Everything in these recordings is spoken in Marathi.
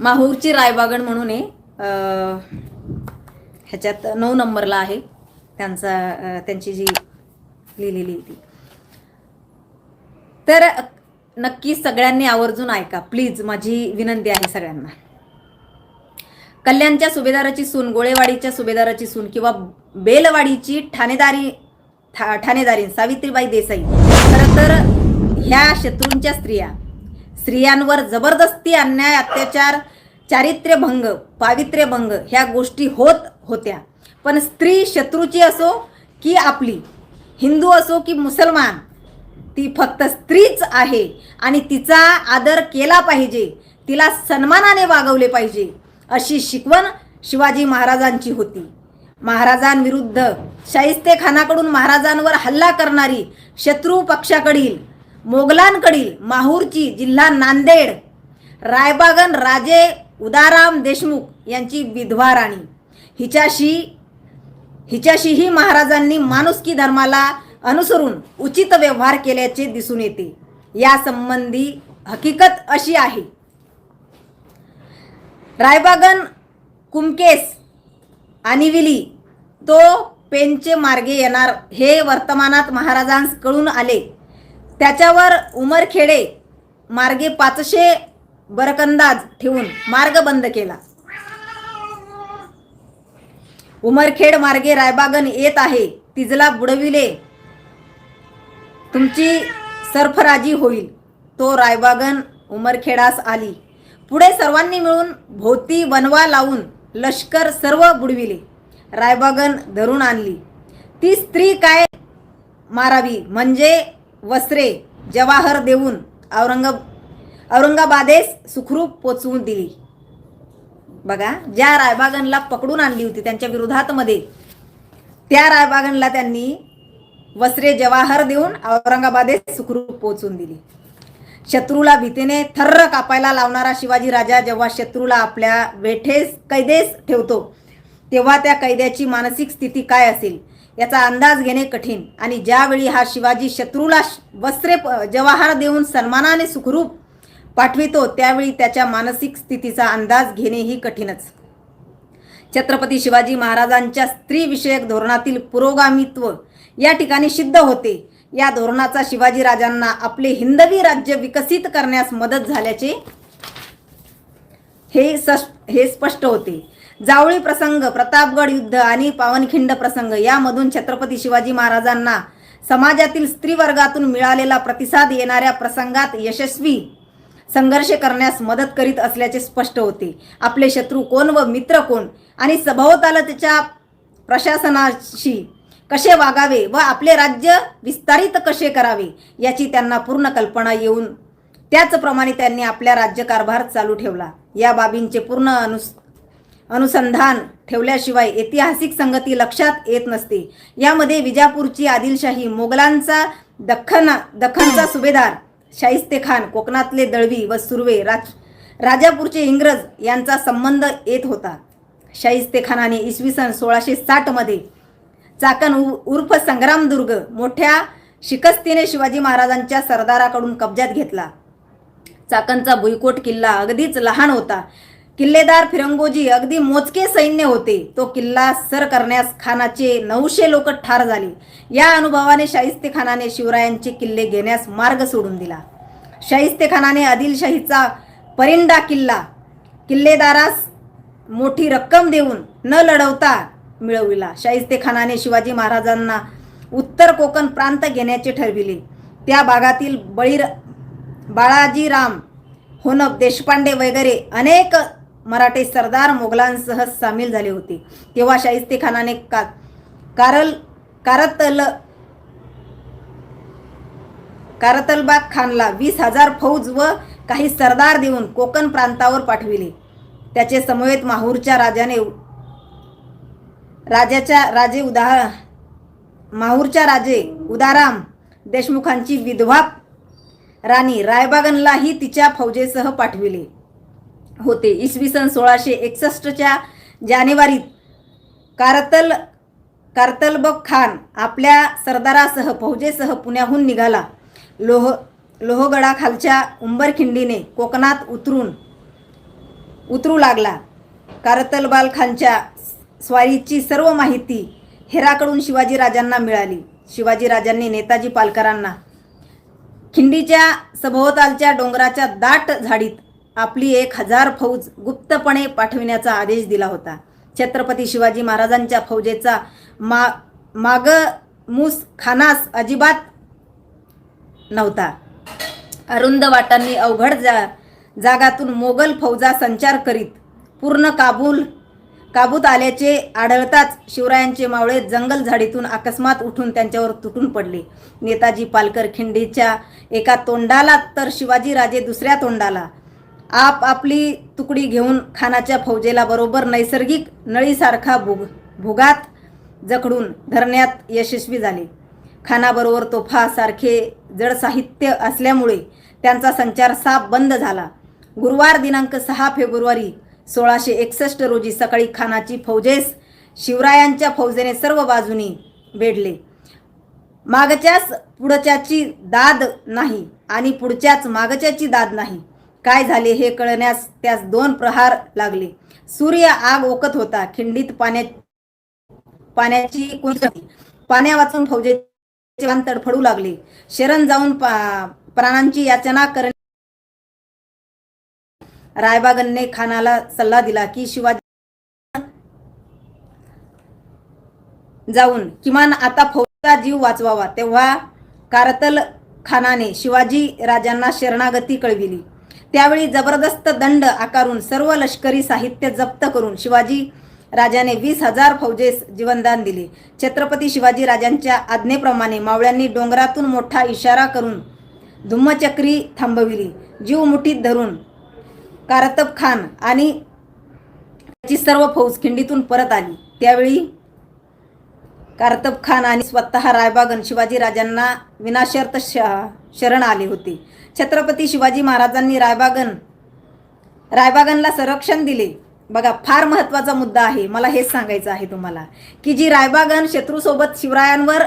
माहूरची रायबागण म्हणून आहे. ह्याच्यात नऊ नंबरला आहे. त्यांचा त्यांची जी लिहिलेली ती. तर नक्की सगळ्यांनी आवर्जून ऐका. प्लीज माझी विनंती आहे सगळ्यांना. कल्याणच्या सुभेदाराची सून गोळेवाडीच्या सुभेदाराची सून किंवा बेलवाडीची ठाणेदारी ठा ठाणेदारी सावित्रीबाई देसाई. खरं तर ह्या शत्रूंच्या स्त्रिया स्त्रियांवर जबरदस्ती अन्याय अत्याचार चारित्र्यभंग पावित्र्यभंग ह्या गोष्टी होत होत्या. पण स्त्री शत्रूची असो की आपली हिंदू असो की मुसलमान ती फक्त स्त्रीच आहे आणि तिचा आदर केला पाहिजे तिला सन्मानाने वागवले पाहिजे अशी शिकवण शिवाजी महाराजांची होती. महाराजांविरुद्ध शाहिस्ते खानाकडून महाराजांवर हल्ला करणारी शत्रू पक्षाकडील मोगलांकडील माहूरची जिल्हा नांदेड रायबागन राजे उदाराम देशमुख यांची विधवा राणी. हिच्याशी हिच्याशीही महाराजांनी माणुसकी धर्माला अनुसरून उचित व्यवहार केल्याचे दिसून येते. या संबंधी हकीकत अशी आहे. रायबागन कुमकेस आणिविली तो पेनचे मार्गे येणार हे वर्तमानात महाराजांस कळून आले. त्याच्यावर उमरखेडे मार्गे पाचशे बरकंदाज ठेवून मार्ग बंद केला. उमरखेड मार्गे रायबागन येत आहे. तिजला बुडविले. तुमची सरफराजी होईल. तो रायबागन उमरखेडास आली. पुढे सर्वांनी मिळून भोवती वनवा लावून लष्कर सर्व बुडविले. रायबागन धरून आणली. ती स्त्री काय मारावी? म्हणजे वस्त्रे जवाहर देऊन औरंग औरंगाबादेस सुखरूप पोचवून दिली. बघा ज्या रायबागनला पकडून आणली होती त्यांच्या विरोधात मध्ये त्या रायबागनला त्यांनी वस्त्रे जवाहर देऊन औरंगाबादेस सुखरूप पोचवून दिली. शत्रूला भीतीने थर्र कापायला लावणारा शिवाजी राजा जेव्हा शत्रूला आपल्या वेठेस कैदेस ठेवतो तेव्हा त्या कैद्याची मानसिक स्थिती काय असेल? याचा अंदाज घेणे कठीण. आणि ज्यावेळी हा शिवाजी शत्रूला श- वस्त्रे जवाहर देऊन सन्मानाने सुखरूप पाठवितो त्यावेळी त्याच्या मानसिक स्थितीचा अंदाज घेणेही कठीणच. छत्रपती शिवाजी महाराजांच्या स्त्रीविषयक धोरणातील पुरोगामित्व या ठिकाणी सिद्ध होते. या धोरणाचा शिवाजी राजांना आपले हिंदवी राज्य विकसित करण्यास मदत झाल्याचे हे सस हे स्पष्ट होते. जावळी प्रसंग प्रतापगड युद्ध आणि पावनखिंड प्रसंग यामधून छत्रपती शिवाजी महाराजांना समाजातील स्त्री वर्गातून मिळालेला प्रतिसाद येणाऱ्या प्रसंगात यशस्वी संघर्ष करण्यास मदत करीत असल्याचे स्पष्ट होते. आपले शत्रू कोण व मित्र कोण आणि सभोवतालतेच्या प्रशासनाशी कसे वागावे व आपले राज्य विस्तारित कसे करावे याची त्यांना पूर्ण कल्पना येऊन त्याचप्रमाणे त्यांनी आपल्या राज्यकारभार चालू ठेवला. या बाबींचे पूर्ण अनुस अनुसंधान ठेवल्याशिवाय ऐतिहासिक संगती लक्षात येत नसते. यामध्ये विजापूरची आदिलशाही मोगलांचा दख्खन दख्खनचा सुभेदार शाहिस्ते खान कोकणातले दळवी व सुर्वे राज राजापूरचे इंग्रज यांचा संबंध येत होता. शाहिस्ते खानाने इसवी सन सोळाशे साठमध्ये चाकण उर्फ संग्रामदुर्ग मोठ्या शिकस्तीने शिवाजी महाराजांच्या सरदाराकडून कब्जात घेतला. चाकणचा भुईकोट किल्ला अगदीच लहान होता. किल्लेदार फिरंगोजी अगदी मोजके सैन्य होते. तो किल्ला सर करण्यास खानाचे नऊशे लोक ठार झाले. या अनुभवाने शाहिस्ते खानाने शिवरायांचे किल्ले घेण्यास मार्ग सोडून दिला. शाहिस्ते खानाने आदिलशाहीचा परिंडा किल्ला किल्लेदारास मोठी रक्कम देऊन न लढवता मिळविला. शाहिस्ते खानाने शिवाजी महाराजांना उत्तर कोकण प्रांत घेण्याचे ठरविले. त्या भागातील बळीर बाळाजीराम होनप देशपांडे वगैरे अनेक मराठे सरदार मोगलांसह सामील झाले होते. तेव्हा शाहिस्ते खानाने का कारल कारतल कारतलबाग खानला वीस हजार फौज व काही सरदार देऊन कोकण प्रांतावर पाठविले. त्याचे समवेत माहूरच्या राजाने राजाच्या राजे उदा माहूरच्या राजे उदाराम देशमुखांची विधवा राणी रायबागनलाही तिच्या फौजेसह पाठविले. होते. इसवी सन सोळाशे एकसष्टच्या जानेवारीत कारतल कारतलबग खान आपल्या सरदारासह फौजेसह पुण्याहून निघाला. लोह लोहगडाखालच्या उंबरखिंडीने कोकणात उतरून उतरू लागला. कारतलबाल खानच्या स्वारीची सर्व माहिती हेराकडून शिवाजीराजांना मिळाली. शिवाजीराजांनी नेताजी पालकरांना खिंडीच्या सभोवतालच्या डोंगराच्या दाट झाडीत आपली एक हजार फौज गुप्तपणे पाठविण्याचा आदेश दिला होता. छत्रपती शिवाजी महाराजांच्या फौजेचा मा माग मूस खानास अजिबात नव्हता. अरुंद वाटांनी अवघड जा जागातून मोगल फौजा संचार करीत पूर्ण काबूल काबूत आल्याचे आढळताच शिवरायांचे मावळे जंगल झाडीतून अकस्मात उठून त्यांच्यावर तुटून पडले. नेताजी पालकर खिंडीच्या एका तोंडाला तर शिवाजीराजे दुसऱ्या तोंडाला. आप आपली तुकडी घेऊन खानाच्या फौजेला बरोबर नैसर्गिक नळीसारखा भुग भुगात जखडून धरण्यात यशस्वी झाले. खानाबरोबर तोफासारखे जड साहित्य असल्यामुळे त्यांचा संचार साफ बंद झाला. गुरुवार दिनांक सहा फेब्रुवारी सोळाशे एकसष्ट रोजी सकाळी खानाची फौजेस शिवरायांच्या फौजेने सर्व बाजूनी वेढले. मागच्याच पुढच्याची दाद नाही आणि पुढच्याच मागच्याची दाद नाही. काय झाले हे कळण्यास त्यास दोन प्रहार लागले. सूर्य आग ओकत होता. खिंडीत पाण्या पाण्याची कुंच पाण्या वाचून फौजेचे तडफडू लागले. शरण जाऊन प्राणांची याचना करणे रायबागनने खानाला सल्ला दिला की शिवाजी जाऊन किमान आता फौजचा जीव वाचवावा. तेव्हा कारतल खानाने शिवाजी राजांना शरणागती कळविली. त्यावेळी जबरदस्त दंड आकारून सर्व लष्करी साहित्य जप्त करून शिवाजी राजाने वीस हजार फौजेस जीवनदान दिले. छत्रपती शिवाजी राजांच्या आज्ञेप्रमाणे मावळ्यांनी डोंगरातून मोठा इशारा करून धुम्मचक्री थांबविली. जीव मुठीत धरून कारतब खान आणि त्याची सर्व फौज खिंडीतून परत आली. त्यावेळी कारतब खान आणि स्वतः रायबागन शिवाजी राजांना विनाशर्त श शरण आले होते. छत्रपती शिवाजी महाराजांनी रायबागन रायबागनला संरक्षण दिले. बघा फार महत्त्वाचा मुद्दा आहे. मला हेच सांगायचं आहे तुम्हाला की जी रायबागन शत्रूसोबत शिवरायांवर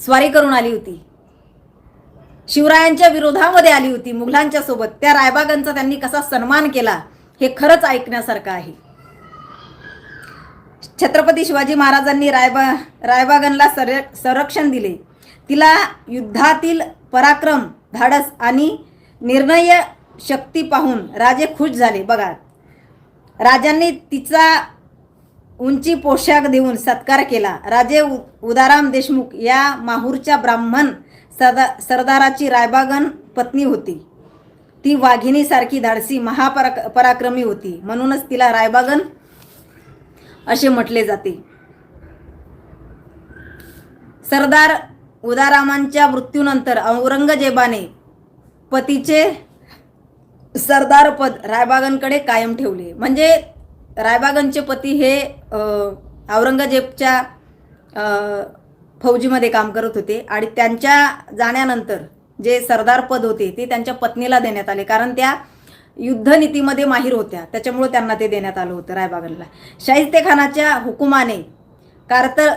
स्वारी करून आली होती शिवरायांच्या विरोधामध्ये आली होती मुघलांच्या सोबत त्या रायबागांचा त्यांनी कसा सन्मान केला हे खरंच ऐकण्यासारखं आहे. छत्रपती शिवाजी महाराजांनी रायबा रायबागनला सर संरक्षण दिले. तिला युद्धातील पराक्रम धाडस आणि निर्णय शक्ती पाहून राजे खुश झाले. बघा राजांनी तिचा उंची पोशाख देऊन सत्कार केला. राजे उ- उदाराम देशमुख या माहूरच्या ब्राह्मण सरदा सरदाराची रायबागन पत्नी होती. ती वाघिणीसारखी धाडसी महापराक पराक्रमी होती. म्हणूनच तिला रायबागन असे म्हटले जाते. सरदार उदारामांच्या मृत्यूनंतर औरंगजेबाने पतीचे सरदारपद रायबागांकडे कायम ठेवले. म्हणजे रायबागांचे पती हे औरंगजेबच्या फौजीमध्ये काम करत होते आणि त्यांच्या जाण्यानंतर जे सरदार पद होते ते त्यांच्या पत्नीला देण्यात आले. कारण त्या युद्धनीतीमध्ये माहीर होत्या. त्याच्यामुळं त्यांना ते देण्यात आलं होतं रायबागांना शाहिस्ते खानाच्या हुकुमाने कारतल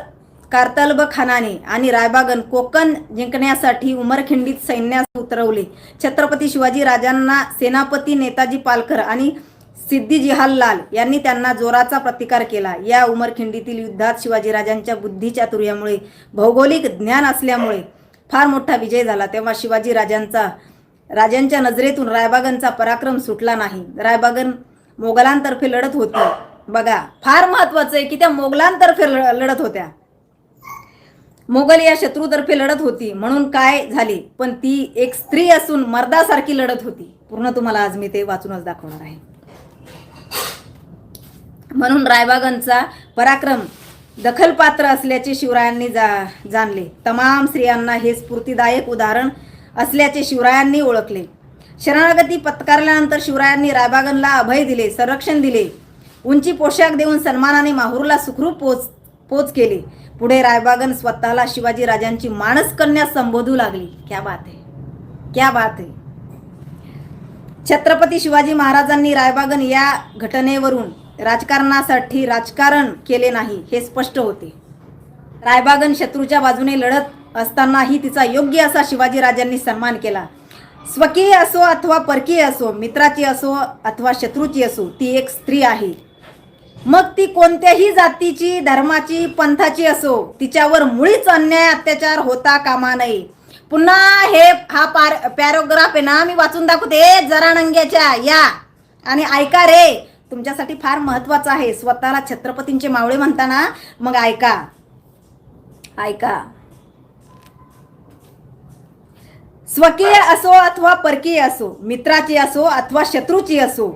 कार्तलब खानाने आणि रायबागन कोकण जिंकण्यासाठी उमरखिंडीत सैन्यास उतरवले. छत्रपती शिवाजी राजांना सेनापती नेताजी पालकर आणि सिद्धी जिहाल यांनी त्यांना जोराचा प्रतिकार केला. या उमरखिंडीतील युद्धात शिवाजीराजांच्या बुद्धिचातुर्यामुळे भौगोलिक ज्ञान असल्यामुळे फार मोठा विजय झाला. तेव्हा शिवाजी राजांचा राजांच्या नजरेतून रायबागनचा पराक्रम सुटला नाही. रायबागन मोगलांतर्फे लढत होती. बघा फार महत्वाचं आहे की त्या मोगलांतर्फे लढत होत्या. मोगल या शत्रूतर्फे लढत होती म्हणून काय झाले? पण ती एक स्त्री असून मर्दासारखी लढत होती. पूर्ण तुम्हाला आज मी ते वाचूनच दाखवणार आहे. म्हणून रायबागांचा पराक्रम दखलपात्र असल्याचे शिवरायांनी जा जाणले. तमाम स्त्रियांना हे स्फूर्तिदायक उदाहरण असल्याचे शिवरायांनी ओळखले. शरणागती पत्कारल्यानंतर शिवरायांनी रायबागनला अभय दिले संरक्षण दिले. उंची पोशाख देऊन सन्मानाने माहूरला सुखरूप पोच पोच केले. पुढे रायबागन स्वतःला शिवाजी राजांची माणस कन्या संबोधू लागली. क्या बात आहे क्या बात आहे छत्रपती शिवाजी महाराजांनी रायबागन या घटनेवरून राजकारणासाठी राजकारण केले नाही हे स्पष्ट होते. रायबागन शत्रूच्या बाजूने लढत असतानाही तिचा योग्य असा शिवाजी राजांनी सन्मान केला. स्वकीय असो अथवा परकीय असो मित्राची असो अथवा शत्रूची असो ती एक स्त्री आहे. मग ती कोणत्याही जातीची धर्माची पंथाची असो तिच्यावर मुळीच अन्याय अत्याचार होता कामा नये. पुन्हा हे हा पार पॅरोग्राफ आहे ना मी वाचून दाखवते. जरा नंग्याच्या या. आणि ऐका रे तुमच्यासाठी फार महत्वाचं आहे. स्वतःला छत्रपतींचे मावळे म्हणताना मग ऐका. ऐका. स्वकीय असो अथवा परकीय असो मित्राची असो अथवा शत्रूची असो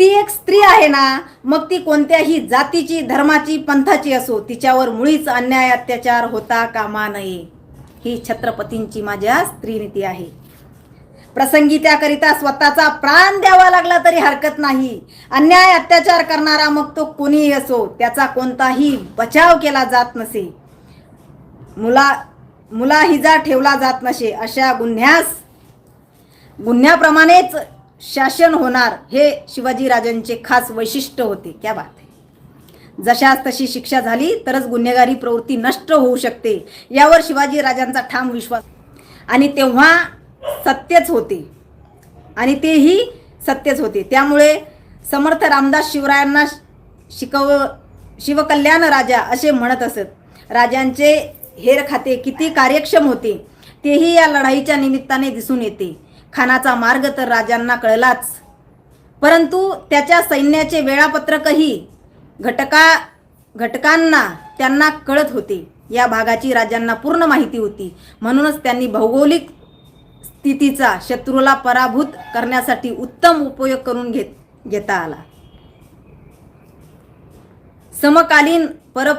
ती एक स्त्री आहे ना मग ती कोणत्याही जातीची धर्माची पंथाची असो तिच्यावर मुळीच अन्याय अत्याचार होता कामा नये. ही छत्रपतींची माझ्या स्त्रीनीती आहे. प्रसंगी त्याकरिता स्वतःचा प्राण द्यावा लागला तरी हरकत नाही. अन्याय अत्याचार करणारा मग तो कोणीही असो त्याचा कोणताही बचाव केला जात नसे. मुला मुलाहिजा ठेवला जात नसे अशा गुन्ह्यास गुन्ह्याप्रमाणेच शासन होणार हे शिवाजीराजांचे खास वैशिष्ट्य होते. क्या बात आहे जशास तशी शिक्षा झाली तरच गुन्हेगारी प्रवृत्ती नष्ट होऊ शकते यावर शिवाजी राजांचा ठाम विश्वास. आणि तेव्हा सत्यच होते. आणि तेही सत्यच होते. त्यामुळे समर्थ रामदास शिवरायांना शिकव शिवकल्याण राजा असे म्हणत असत. राजांचे हेर खाते किती कार्यक्षम होते तेही या लढाईच्या निमित्ताने दिसून येते. खानाचा मार्ग तर राजांना कळलाच. परंतु त्याच्या सैन्याचे वेळापत्रकही घटका घटकांना त्यांना कळत होते. या भागाची राजांना पूर्ण माहिती होती. म्हणूनच त्यांनी भौगोलिक स्थितीचा शत्रूला पराभूत करण्यासाठी उत्तम उपयोग करून घेत घेता आला. समकालीन पर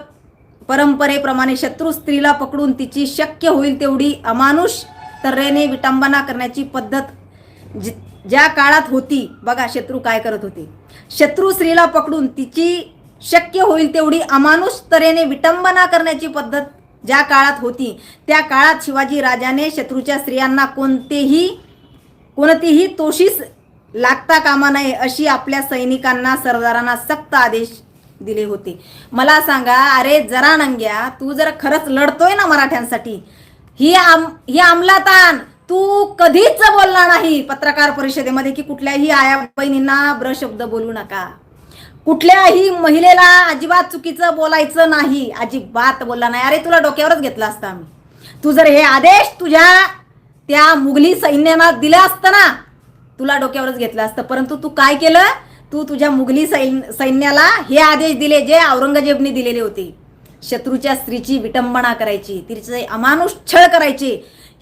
परंपरेप्रमाणे शत्रू स्त्रीला पकडून तिची शक्य होईल तेवढी अमानुष तऱ्हेने विटंबना करण्याची पद्धत जी ज्या काळात होती बघा शत्रू काय करत होते. शत्रू स्त्रीला पकडून तिची शक्य होईल तेवढी अमानुष तऱ्हेने विटंबना करण्याची पद्धत ज्या काळात होती त्या काळात शिवाजी राजाने शत्रूच्या स्त्रियांना कोणतेही कोणतीही तोशीस लागता कामा नये अशी आपल्या सैनिकांना सरदारांना सक्त आदेश दिले होते. मला सांगा अरे जरा नंग्या तू जर खरंच लढतोय ना मराठ्यांसाठी ही आम ही अंमलात तू कधीच बोलला नाही पत्रकार परिषदेमध्ये की कुठल्याही आया बहिणींना ब्रशब्द बोलू नका. कुठल्याही महिलेला अजिबात चुकीचं बोलायचं नाही. अजिबात बोलला नाही. अरे तुला डोक्यावरच घेतला असता आम्ही. तू जर हे आदेश तुझ्या त्या मुघली सैन्याला दिलं असतं ना तुला डोक्यावरच घेतलं असतं. परंतु तू काय केलं? तू तुझ्या मुघली सैन्याला हे आदेश दिले जे औरंगजेबने दिलेले होते. शत्रूच्या स्त्रीची विटंबना करायची तिचे अमानुष छळ करायचे.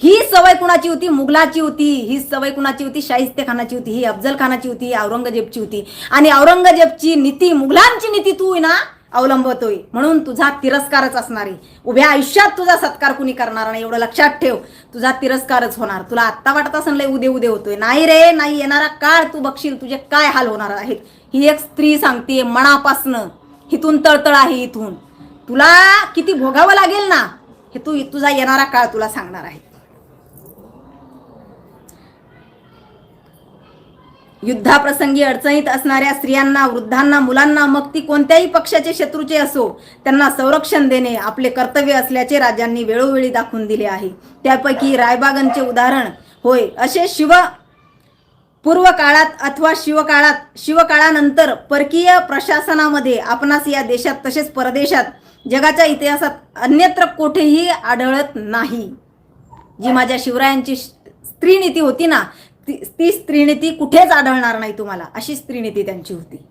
ही सवय कुणाची होती? मुघलाची होती. ही सवय कुणाची होती? शाहिस्ते खानाची होती. ही अफजल खानाची होती औरंगजेबची होती. आणि औरंगजेबची नीती मुघलांची नीती तू ना अवलंबतोय. म्हणून तुझा तिरस्कारच असणार. आहे उभ्या आयुष्यात तुझा सत्कार कुणी करणार नाही एवढं लक्षात ठेव. तुझा तिरस्कारच होणार. तुला आत्ता वाटत असं लय उदे उदे होतोय. नाही रे नाही येणारा काळ तू बघशील तुझे काय हाल होणार आहेत. ही एक स्त्री सांगते मनापासनं. हिथून तळतळ आहे इथून. तुला किती भोगावं लागेल ना हे तू तुझा येणारा काळ तुला सांगणार आहे. युद्धाप्रसंगी अडचणीत असणाऱ्या स्त्रियांना वृद्धांना मुलांना मग ती कोणत्याही पक्षाचे शत्रूचे असो त्यांना संरक्षण देणे आपले कर्तव्य असल्याचे राजांनी वेळोवेळी दाखवून दिले आहे. त्यापैकी रायबागांचे उदाहरण होय असे शिव पूर्व काळात अथवा शिवकाळात शिवकाळानंतर परकीय प्रशासनामध्ये आपणास या देशात तसेच परदेशात जगाच्या इतिहासात अन्यत्र कोठेही आढळत नाही. जी माझ्या शिवरायांची स्त्रीनीती होती ना ती ती स्त्रीनीती कुठेच आढळणार नाही तुम्हाला अशी स्त्रीनीती त्यांची होती.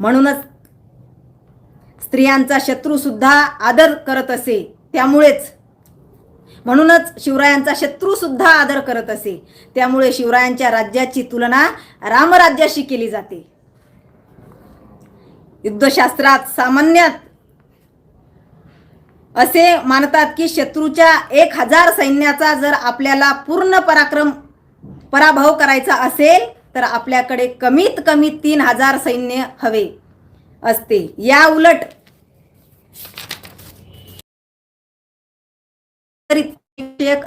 म्हणूनच स्त्रियांचा शत्रू सुद्धा आदर करत असे त्यामुळेच म्हणूनच शिवरायांचा शत्रू सुद्धा आदर करत असे त्यामुळे शिवरायांच्या राज्याची तुलना रामराज्याशी केली जाते. युद्धशास्त्रात सामान्यात असे मानतात की शत्रूच्या एक हजार सैन्याचा जर आपल्याला पूर्ण पराक्रम पराभव करायचा असेल तर आपल्याकडे कमीत कमी तीन हजार सैन्य हवे असते. या उलट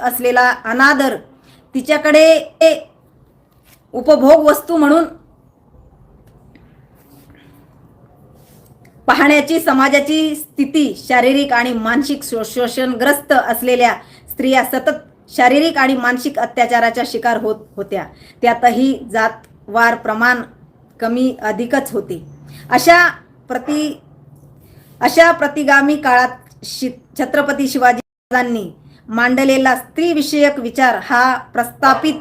असलेला अनादर तिच्याकडे उपभोग वस्तू म्हणून पाहण्याची समाजाची स्थिती शारीरिक आणि मानसिक शो- शोषणग्रस्त असलेल्या स्त्रिया सतत शारीरिक आणि मानसिक अत्याचाराच्या शिकार होत होत्या. त्यातही जातवार प्रमाण कमी अधिकच होते. अशा प्रति अशा प्रतिगामी काळात शि छत्रपती शिवाजी महाराजांनी मांडलेला स्त्रीविषयक विचार हा प्रस्थापित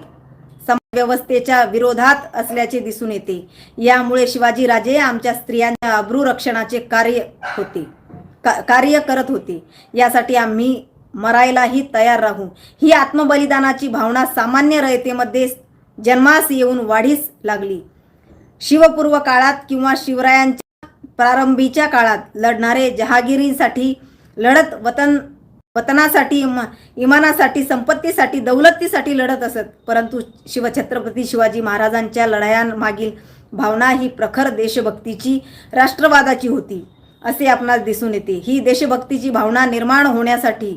व्यवस्थेच्या विरोधात असल्याचे दिसून येते. यामुळे शिवाजीराजे आमच्या स्त्रियांच्या अब्रू रक्षणाचे कार्य होते. का- कार्य करत होते. यासाठी आम्ही मरायलाही तयार राहू. ही आत्मबलिदानाची भावना सामान्य रयतेमध्ये जन्मास येऊन वाढीस लागली. शिवपूर्व काळात किंवा शिवरायांच्या प्रारंभीच्या काळात लढणारे जहागिरीसाठी लढत वतन वतनासाठी इमा इमानासाठी संपत्तीसाठी दौलतीसाठी लढत असत. परंतु शिवछत्रपती शिवाजी महाराजांच्या लढायांमागील भावना ही प्रखर देशभक्तीची राष्ट्रवादाची होती असे आपणास दिसून येते. ही देशभक्तीची भावना निर्माण होण्यासाठी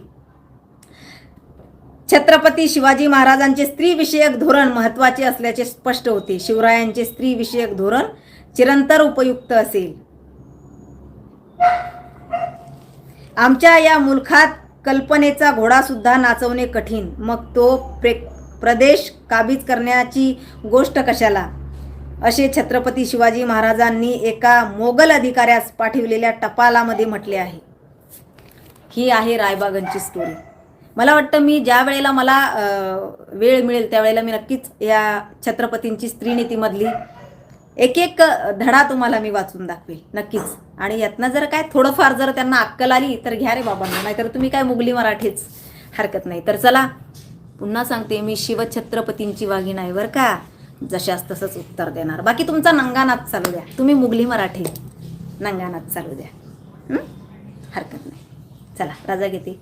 छत्रपती शिवाजी महाराजांचे स्त्रीविषयक धोरण महत्त्वाचे असल्याचे स्पष्ट होते. शिवरायांचे स्त्रीविषयक धोरण चिरंतर उपयुक्त असेल. आमच्या या मुलखात कल्पनेचा घोडासुद्धा नाचवणे कठीण. मग तो प्रे प्रदेश काबीज करण्याची गोष्ट कशाला? असे छत्रपती शिवाजी महाराजांनी एका मोगल अधिकाऱ्यास पाठविलेल्या टपालामध्ये म्हटले आहे. ही आहे रायबागांची स्टोरी मला वाटतं मी ज्या वेळेला मला वेळ मिळेल त्यावेळेला मी नक्कीच या छत्रपतींची स्त्रीनीतीमधली एक एक धडा तुम्हाला मी वाचून दाखवेल नक्कीच. आणि यातनं जर काय थोडंफार जर त्यांना अक्कल आली तर घ्या रे बाबांना नाहीतर तुम्ही काय मुघली मराठीच हरकत नाही. तर चला पुन्हा सांगते मी शिवछत्रपतींची वाघीण आहे बरं का? जशास तसंच उत्तर देणार. बाकी तुमचा नंगानाथ चालू द्या. तुम्ही मुघली मराठी नंगानाथ चालू द्या. हरकत नाही. चला राजा घेते.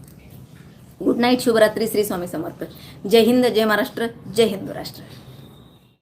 गुड नाईट शुभरात्री श्री स्वामी समर्थ. जय हिंद जय महाराष्ट्र जय हिंदू राष्ट्र.